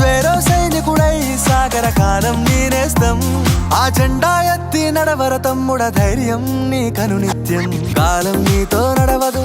స్వేరో సైనికుడై సాగర కాలం నేనేస్తం. ఆ జెండా ఎత్తి నడవర తమ్ముడ ధైర్యం నీ కను నిత్యం. కాలం నీతో నడవదు.